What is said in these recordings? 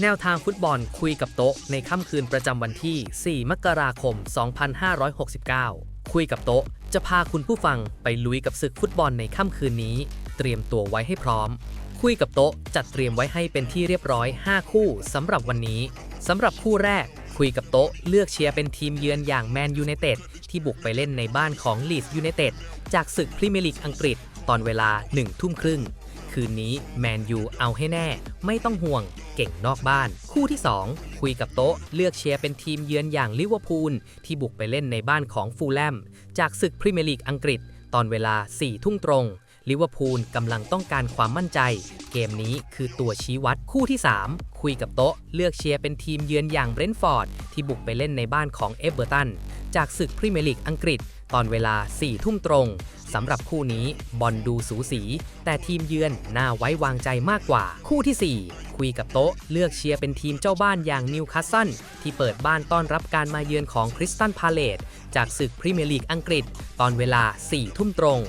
แนวทางฟุตบอลคุยกับโต๊ะในค่ำคืนประจำวันที่ 4 มกราคม 2569 คุยกับโต๊ะจะพาคุณผู้ฟังไปลุยกับศึกฟุตบอลในค่ำคืนนี้ เตรียมตัวไว้ให้พร้อม คุยกับโต๊ะจัดเตรียมไว้ให้เป็นที่เรียบร้อย 5 คู่สำหรับวันนี้สำหรับคู่แรกคุยกับโต๊ะเลือกเชียร์เป็นทีมเยือนอย่างแมนยูไนเต็ดที่บุกไปเล่นในบ้านของลีดส์ยูไนเต็ดจากศึกพรีเมียร์ลีกอังกฤษ ตอนเวลา1ทุ่มครึ่ง คืนนี้แมนยูเอาให้แน่ ไม่ต้องห่วง เก่งนอกบ้าน คู่ที่ 2 คุยกับโต๊ะ เลือกเชียร์เป็นทีมเยือนอย่างลิเวอร์พูล ที่บุกไปเล่นในบ้านของฟูลแลม จากศึกพรีเมียร์ลีกอังกฤษ ตอนเวลา4ทุ่มตรงลิเวอร์พูลกำลังต้องการความมั่นใจ เกมนี้คือตัวชี้วัดคู่ที่ 3 คุยกับโต๊ะ เลือกเชียร์เป็นทีมเยือนอย่างเบรนท์ฟอร์ด ที่บุกไปเล่นในบ้านของเอเวอร์ตัน จากศึกพรีเมียร์ลีกอังกฤษ ตอนเวลา4ทุ่มตรง สำหรับคู่นี้บอลดูสูสี แต่ทีมเยือนน่าไว้วางใจมากกว่า คู่ทีสี่ 4 คุยกับโต๊ะ เลือกเชียร์เป็นทีมเจ้าบ้านอย่างนิวคาสเซิลที่เปิดบ้านต้อนรับการมาเยือนของคริสตันพาเลตจากศึกพรีเมียร์ลีกอังกฤษ ตอนเวลา 4 ทุ่มตรง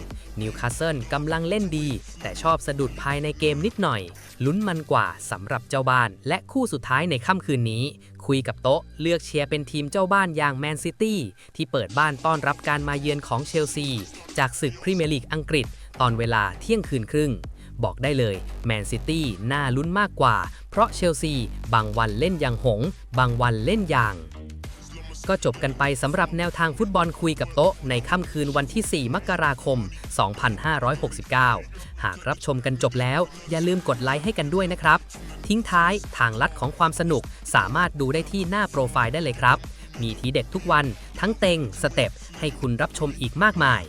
นิวคาสเซิลกำลังเล่นดี แต่ชอบสะดุดภายในเกมนิดหน่อย ลุ้นมันกว่าสำหรับเจ้าบ้าน และคู่สุดท้ายในค่ำคืนนี้ คุยกับโต๊ะ เลือกเชียร์เป็นทีมเจ้าบ้านอย่างแมนซิตี้ที่เปิดบ้านต้อนรับการมาเยือนของเชลซี จากศึกพรีเมียร์ลีกอังกฤษ ตอนเวลาเที่ยงคืนครึ่ง บอกได้เลยแมนซิตี้น่าลุ้นมากกว่า เพราะเชลซี บางวันเล่นอย่างหงส์บางวันเล่นอย่างก็จบกันไปสำหรับแนวทางฟุตบอลคุยกับโต๊ะ ในค่ำคืนวันที่ 4 มกราคม 2569 หากรับชมกันจบแล้ว อย่าลืมกดไลค์ให้กันด้วยนะครับ ทิ้งท้ายทางลัดของความสนุกสามารถดูได้ที่หน้าโปรไฟล์ได้เลยครับ มีทีเด็ดทุกวันทั้งเต็ง สเต็ปให้คุณรับชมอีกมากมาย